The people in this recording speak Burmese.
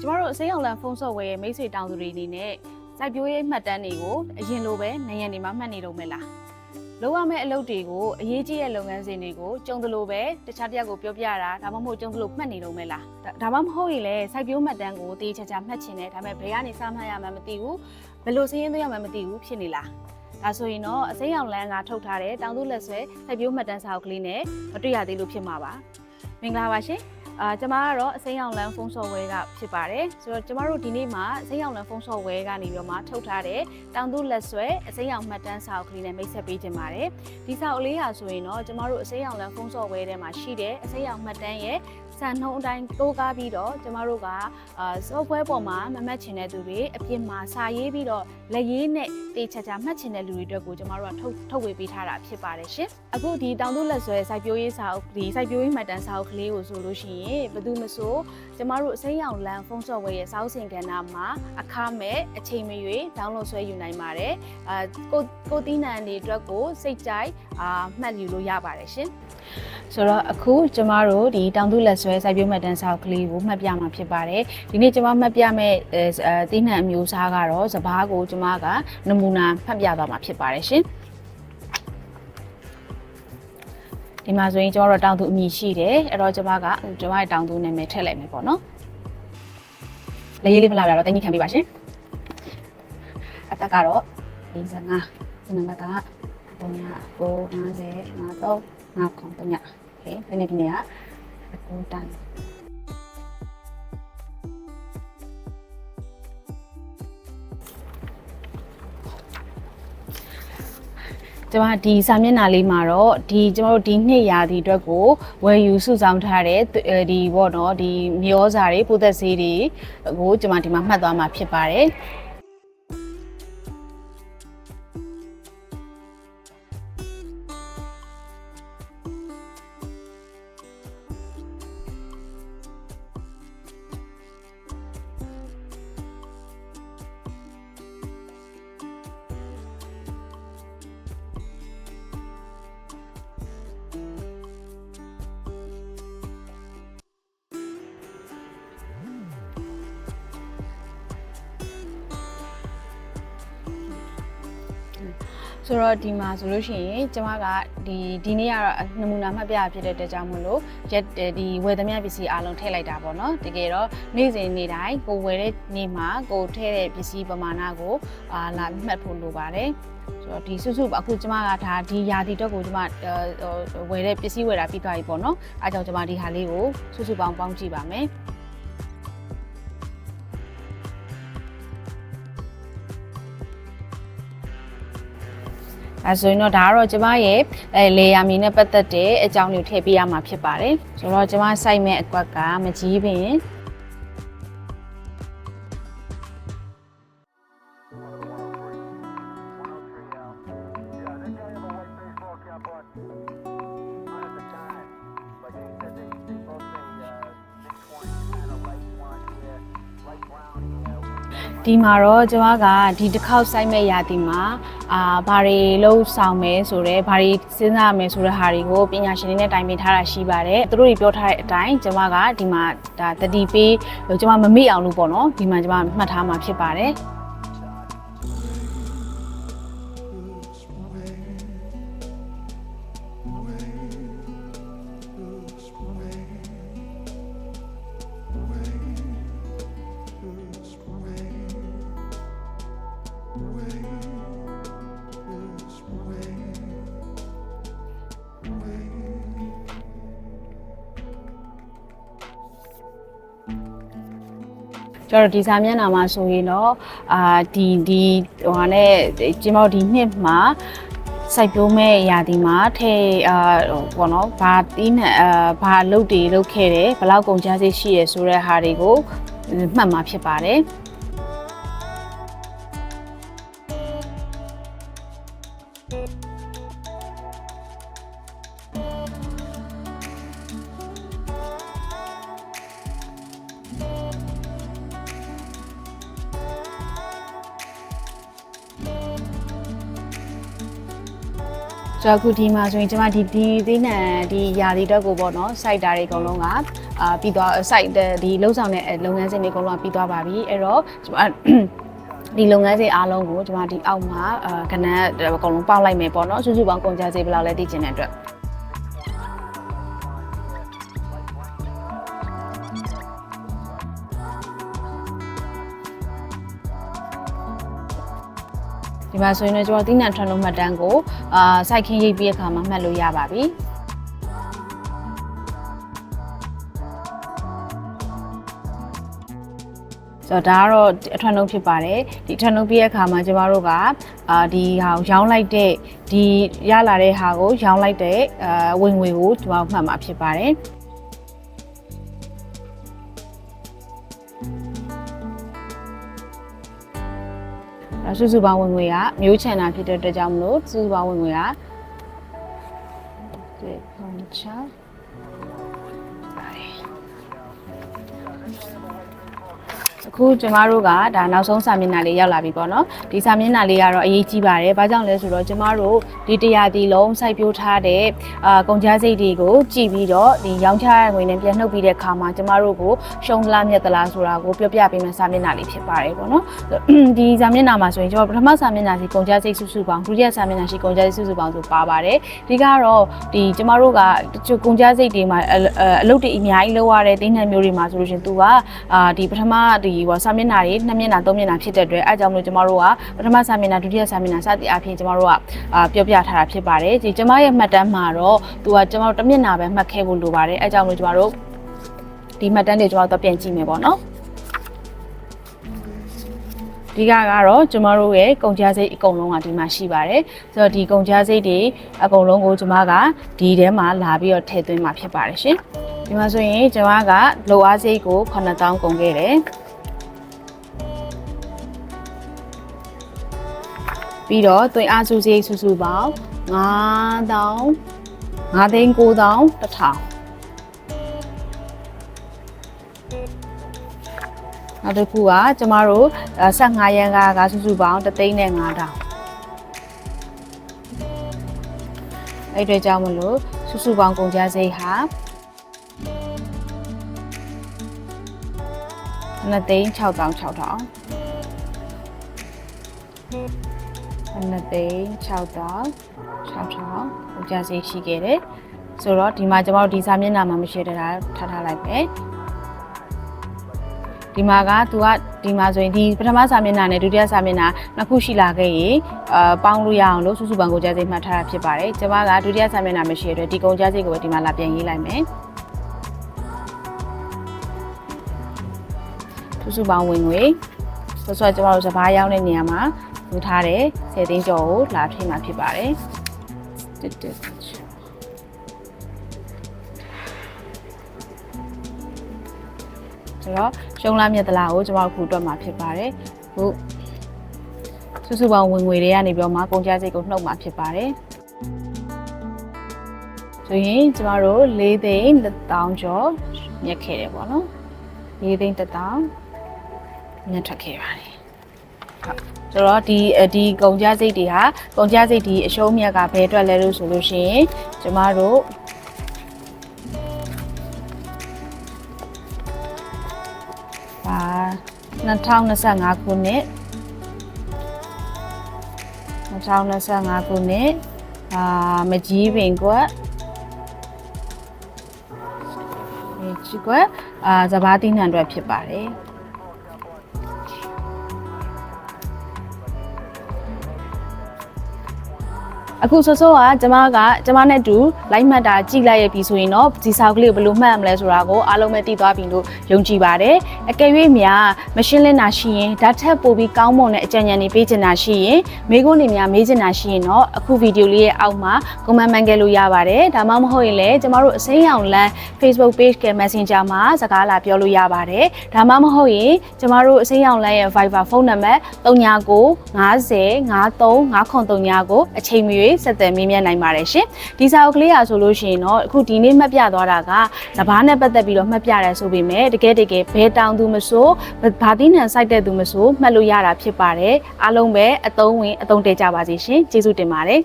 ကျမတို့အစိမ်းအောင်လန်ဖုန်းဆော့ဝဲရဲ့မိတ်ဆွေတောင်သူတွေအနေနဲ့စိုက်ပျိုးရေးမှတ်တမ်းတွေကိုအရင်လိုပဲနိုင်ရန်နေမှာမှတ်နေတော့မယ်လားလုပ်ရမယ့်အလုပ်တွေကိုအရေးကြီးတဲ့လုပ်ငန်းစဉ်တွေကိုကြုံသလိုပဲတခြားတစ်ယောက်ကိုပြောပြတာဒါမှမဟုတ်ကြုံသလိုမှတ်နေတော့မယ်လားဒါဒါမှမဟုတ်ရင်လည်းစိုက်ပျိုးမှတ်တမ်းကိုတေးချာချာမှတ်ချင်တယ်ဒါပေမဲ့ဘယ်ကနေစမှတ်ရမှန်းမသိဘူးဘယ်လိုစရင်းသွင်းရမှန်းမသိဘူးဖြစ်နေလားဒါဆိုရင်တော့အစိမ်းအောင်လန်ကထုတ်ထားတဲ့တောင်သူလက်ဆွဲစိုက်ပျိုးမှတ်တမ်းစာအုပ်ကလေးနဲ့မတွေ့ရသေးလို့ဖြစ်မှာပါမင်္ဂလာပါရှင် အာကျမကတော့အစိမ်းရောင်လန်ဖုန်းဆော့ဝဲကဖြစ်ပါတယ်ဆိုတော့ကျမတို့ဒီနေ့မှာအစိမ်းရောင်လန်ဖုန်းဆော့ဝဲကနေပြီးတော့မှထုတ်ထားတဲ့တောင်သူလက်ဆွဲအစိမ်းရောင်မှတ်တမ်းစာအုပ်ကလေးနဲ့မိတ်ဆက်ပေးခြင်းပါတယ်ဒီစာအုပ်လေးဟာဆိုရင်တော့ကျမတို့အစိမ်းရောင်လန်ဖုန်းဆော့ဝဲထဲမှာရှိတဲ့အစိမ်းရောင်မှတ်တမ်းရဲ့စံနှုန်းအတိုင်းတိုးကားပြီးတော့ကျမတို့ကအာ software ပေါ်မှာမမှတ်ချင်တဲ့သူတွေအပြင်မှာစာရေးပြီးတော့လက်ရေးနဲ့တေချာချာမှတ်ချင်တဲ့လူတွေအတွက်ကိုကျမတို့ကထုတ်ထုတ်ဝေပေးထားတာဖြစ်ပါတယ်ရှင်အခုဒီတောင်သူလက်ဆွဲစိုက်ပျိုးရေးစာအုပ်ဒီစိုက်ပျိုးရေးမှတ်တမ်းစာအုပ်ကလေးကိုဆိုလို့ရှိရင်ဘယ်သူမဆိုကျမတို့အစိမ်းရောင်လန်ဖုန်းဆော့ဝဲရဲ့စာအုပ်စင်ကဏ္ဍမှာအခမဲ့အချိန်မရွေး download ဆွဲယူနိုင်ပါတယ်အာကိုကိုတီးနံတွေအတွက်ကိုစိတ်ကြိုက်အာမှတ်ယူလို့ရပါတယ်ရှင်ဆိုတော့အခုကျမတို့ဒီတောင်သူလက်ဆွဲစိုက်ပျိုးမှတ်တမ်းစာအုပ်ကလေးကိုမှတ်ပြမှာဖြစ်ပါတယ်ဒီနေ့ကျမမှတ်ပြမဲ့အဲအဲတီးနံအမျိုးအစားကတော့စပားကိုကျမကနမူနာဖတ်ပြသွားမှာဖြစ်ပါတယ်ရှင် ဒီမှာဆိုရင်ကျွန်တော်တို့တောင်သူအမည်ရှိတယ်အဲ့တော့ကျွန်မကကျွန်မရဲ့တောင်သူနာမည်ထည့်လိုက်မယ်ပေါ့နော်လေးလေးဖလာပြတော့တိုင်းကြီးခံပေးပါရှင်အတက်ကတော့55ဒီနံပါတ်က39 90 53 59 53ဟဲ့ဒီနေ့ဒီနေ့က9တန်း ကျွန်မဒီစာမျက်နှာလေးမှာတော့ဒီကျွန်တော်တို့ဒီနှစ်ရာသီအတွက်ကိုဝယ်ယူစုဆောင်းထားတဲ့ဒီပေါ့နော်ဒီမျောစာတွေပိုသက်ဆေးတွေကိုကျွန်မဒီမှာမှတ်သွားမှာဖြစ်ပါတယ် ဆိုတော့ဒီမှာဆိုလို့ရှိရင်ကျမကဒီဒီနေ့ကတော့နမူနာမှတ်ပြဖြစ်တဲ့အတွက်ကြောင့်မလို့ရက်ဒီဝယ်သမျှပစ္စည်းအားလုံးထည့်လိုက်တာပေါ့နော်တကယ်တော့နေ့စဉ်နေ့တိုင်းကိုဝယ်တဲ့နေ့မှာကိုထည့်တဲ့ပစ္စည်းပမာဏကိုအာလာမှတ်ဖို့လိုပါတယ်ဆိုတော့ဒီစုစုအခုကျမကဒါဒီယာတီတော့ကိုကျမဝယ်တဲ့ပစ္စည်းဝယ်တာပြီးသွားပြီပေါ့နော်အဲကြောင့်ကျမဒီဟာလေးကိုစုစုပေါင်းပေါင်းကြည့်ပါမယ် အဲဆိုရင်တော့ဒါကတော့ကျမရဲ့အဲလေယာမီနဲ့ပတ်သက်တဲ့အကြောင်းတွေကိုထည့်ပေးရမှာဖြစ်ပါတယ်ဆိုတော့ကျမစိုက်မဲ့အကွက်ကမကြီးပင် ဒီမှာတော့ကျမကဒီတစ်ခေါက်စိုက်မဲ့ရာသီမှာအာဘာတွေလှုပ်ဆောင်မယ်ဆိုတော့ဘာတွေစဉ်းစားရမယ်ဆိုတဲ့ဟာတွေကိုပညာရှင်တွေနဲ့တိုင်ပင်ထားတာရှိပါတယ်သူတို့တွေပြောထားတဲ့အတိုင်းကျမကဒီမှာဒါတတိပေးကျမမမေ့အောင်လို့ပေါ့နော်ဒီမှာကျမမှတ်ထားမှာဖြစ်ပါတယ် ကျွန်တော်ဒီစာမျက်နှာမှာဆိုရင်တော့အာဒီဒီဟိုဟာနဲ့ကျမတို့ဒီနှစ်မှာစိုက်ပျိုးမဲ့ရာသီမှာထဲအာဟိုပေါ့နော်ဘာတီးနဲ့အာဘာလုတ်တွေလုတ်ခဲ့တယ်ဘယ်လောက်ကုန်ကျစရိတ်ရှိရဆိုတဲ့ဟာတွေကိုမှတ်မှာဖြစ်ပါတယ် ကျွန်တော်အခုဒီမှာဆိုရင်ကျွန်မဒီဒီသေးနံဒီຢာဒီတော့ကိုပေါ့နော်စိုက်တာတွေအကုန်လုံးကအာပြီးသွား site ဒီလှုပ်ဆောင်တဲ့လုပ်ငန်းစဉ်တွေအကုန်လုံးပြီးသွားပါပြီအဲ့တော့ကျွန်မဒီလုပ်ငန်းစဉ်အားလုံးကိုကျွန်မဒီအောက်မှာအာကဏ္ဍအကုန်လုံးပေါက်လိုက်မယ်ပေါ့နော်စုစုပေါင်းကုန်ကြစည်ဘယ်လောက်လဲသိချင်တဲ့အတွက် ဒီမှာဆိုရင်လည်းကျွန်တော်သီးနှံထွက်လုံးမှတ်တမ်းကိုအာစိုက်ခင်းရိပ်ပြီးအခါမှာမှတ်လို့ရပါပြီဆိုတော့ဒါကတော့အထွန်းလုံးဖြစ်ပါတယ်ဒီအထွန်းလုံးပြည့်တဲ့အခါမှာကျမတို့ကအာဒီဟာကိုရောင်းလိုက်တဲ့ဒီရလာတဲ့ဟာကိုရောင်းလိုက်တဲ့အာဝင်ငွေကိုကျမတို့မှတ်မှာဖြစ်ပါတယ် စုစုပေါင်းဝင်ငွေကမျိုးချန်တာဖြစ်တဲ့အတွက်ကြောင့်မလို့စုစုပေါင်းဝင်ငွေက3.6 အခုကျမတို့ကဒါနောက်ဆုံးစာမျက်နှာလေးရောက်လာပြီပေါ့နော်ဒီစာမျက်နှာလေးကတော့အရေးကြီးပါတယ်ဘာကြောင့်လဲဆိုတော့ကျမတို့ဒီတရားဒီလုံးစိုက်ပျိုးထားတဲ့အာကုန်ကြမ်းစိတ်တွေကိုကြည့်ပြီးတော့ဒီရောင်းချရငွေနဲ့ပြန်နှုတ်ပြီးတဲ့ခါမှာကျမတို့ကိုရှုံးသလားမြတ်သလားဆိုတာကိုပြောပြပေးမယ့်စာမျက်နှာလေးဖြစ်ပါတယ်ပေါ့နော်ဒီစာမျက်နှာမှာဆိုရင်ကျမပထမစာမျက်နှာစီကုန်ကြမ်းစိတ်စုစုပေါင်းဒုတိယစာမျက်နှာရှိကုန်ကြမ်းစိတ်စုစုပေါင်းဆိုပါပါတယ်ဒီကတော့ဒီကျမတို့ကတချို့ကုန်ကြမ်းစိတ်တွေမှာအအလုပ်တွေအများကြီးလုပ်ရတဲ့တင်းနှံမျိုးတွေမှာဆိုလို့ရှိရင်သူကအာဒီပထမဒီဟောစာမျက်နှာတွေနှစ်မျက်နှာသုံးမျက်နှာဖြစ်တဲ့အတွက်အဲကြောင့်မလို့ကျမတို့ကပထမစာမျက်နှာဒုတိယစာမျက်နှာစသည်အပြင်ကျမတို့ကအာပြောပြထားတာဖြစ်ပါတယ်ဒီကျမရဲ့မှတ်တမ်းမှာတော့သူကကျမတို့တစ်မျက်နှာပဲမှတ်ခဲ့ဖို့လိုပါတယ်အဲကြောင့်မလို့ကျမတို့ဒီမှတ်တမ်းတွေကျမတို့တော့ပြန်ကြည့်မယ်ပေါ့နော်ဒီကကတော့ကျမတို့ရဲ့ကုန်ကြမ်းစိတ်အကုန်လုံးကဒီမှာရှိပါတယ်ဆိုတော့ဒီကုန်ကြမ်းစိတ်တွေအကုန်လုံးကိုကျမကဒီထဲမှာလာပြီးတော့ထည့်သွင်းมาဖြစ်ပါတယ်ရှင်ဒီမှာဆိုရင်ကျမကလိုအားစိတ်ကို9000ကုန်ခဲ့တယ် ပြီးတော့သွင်းအားစုစရိတ်စုစုပေါင်း9000 9သိန်း9000 1000နောက်တစ်ခုကကျမတို့15ရန်ကကစုစုပေါင်း3သိန်းနဲ့9000အဲ့အတွက်ကြောင့်မလို့စုစုပေါင်းကုန်ကျစရိတ်ဟာ2သိန်း 6600 2သိန်း6000 6000ကုန်ကျစရိတ်ရှိခဲ့တယ်ဆိုတော့ဒီမှာကျမတို့ဒီစာမျက်နှာမှာမရှိတဲ့တာထားထားလိုက်ပဲဒီမှာကသူကဒီမှာဆိုရင်ဒီပထမစာမျက်နှာနဲ့ဒုတိယစာမျက်နှာနှစ်ခုရှိလာခဲ့ရင်အာပေါင်းလို့ရအောင်လို့စုစုပေါင်းကုန်ကျစရိတ်မှတ်ထားတာဖြစ်ပါတယ်ကျမကဒုတိယစာမျက်နှာမရှိတဲ့အတွက်ဒီကုန်ကျစရိတ်ကိုပဲဒီမှာလာပြန်ရေးလိုက်မယ်စုစုပေါင်းဝင်ငွေဆိုတော့ကျမတို့စဘာရောက်တဲ့နေရာမှာ ယူထားတဲ့10သိန်းကျော်ကိုလာထိမှာဖြစ်ပါတယ်တစ်တစ်ဆိုတော့ရှုံးလားမြတ်တလားကိုကျွန်တော်အခုတွက်မှာဖြစ်ပါတယ်ခုစုစုပေါင်းဝင်ငွေတွေကနေပြီးတော့မှကုန်ကျစရိတ်ကိုနှုတ်မှာဖြစ်ပါတယ်ဆိုရင်ကျမတို့၄သိန်း1000ကျော်မြက်ခဲ့တယ်ပေါ့နော်၄သိန်း1000မြက်ထွက်ခဲ့ပါတယ်ဟုတ် ဆိုတော့ဒီဒီကုန်ကြစိတ်တွေဟာကုန်ကြစိတ်ဒီအရှုံးမြတ်ကဘယ်အတွက်လဲလို့ဆိုလို့ရှိရင်ကျမတို့ပါ2025ခုနှစ်2025ခုနှစ်အာမကြီးပင်ကွက်မကြီးကွက်အာစဘာတိနှံအတွက်ဖြစ်ပါတယ် အခုဆောဆောကကျမကကျမနဲ့တူလိုက်မှတ်တာကြည့်လိုက်ရပြီဆိုရင်တော့ဒီစာအုပ်ကလေးကိုဘယ်လိုမှတ်ရမလဲဆိုတာကိုအားလုံးပဲသိသွားပြီလို့ယုံကြည်ပါတယ်အကယ်၍များမရှင်းလင်းတာရှိရင်ဓာတ်ထက်ပိုပြီးကောင်းမွန်တဲ့အကြံဉာဏ်တွေပေးချင်တာရှိရင်မိကုန်းတွေများမေးချင်တာရှိရင်တော့အခုဗီဒီယိုလေးရဲ့အောက်မှာ comment မှန်ခဲ့လို့ရပါတယ်ဒါမှမဟုတ်ရင်လည်းကျမတို့အစိမ်းရောင်လမ်း Facebook page က Messenger မှာစကားလာပြောလို့ရပါတယ်ဒါမှမဟုတ်ရင်ကျမတို့အစိမ်းရောင်လမ်းရဲ့ Viber ဖုန်းနံပါတ်3990 53 503ကိုအချိန်မရွေးဆက်သွယ်မေးမြန်းနိုင်ပါတယ်ရှင်ဒီစာအုပ်ကလေးရာဆိုလို့ရှိရင်တော့အခုဒီနေ့မှတ်ပြသွားတာကစဘာနဲ့ပတ်သက်ပြီးတော့မှတ်ပြရဲဆိုပေမဲ့တကယ်တကယ်ဘဲတောင်သူမဆိုဘာတိနံစိုက်တဲ့သူမဆိုမှတ်လို့ရတာဖြစ်ပါတယ်အားလုံးပဲအသုံးဝင်အသုံးတည့်ကြပါစေရှင်ကျေးဇူးတင်ပါတယ်